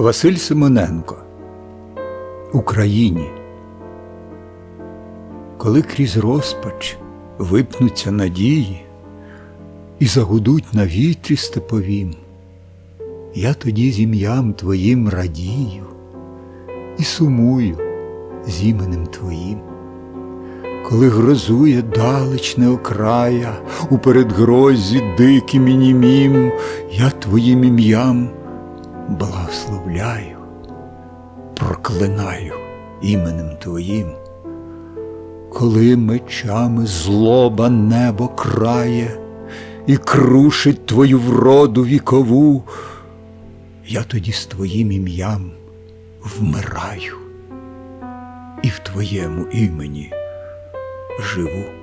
Василь Симоненко Україні. Коли крізь розпач випнуться надії і загудуть на вітрі степовім, я тоді з ім'ям Твоїм радію і сумую з іменем Твоїм. Коли грозує далечне окрая, у передгрозі диким і німім, я Твоїм ім'ям благословляю, проклинаю іменем Твоїм. Коли мечами злоба небо крає і крушить Твою вроду вікову, я тоді з Твоїм ім'ям вмираю і в Твоєму імені живу.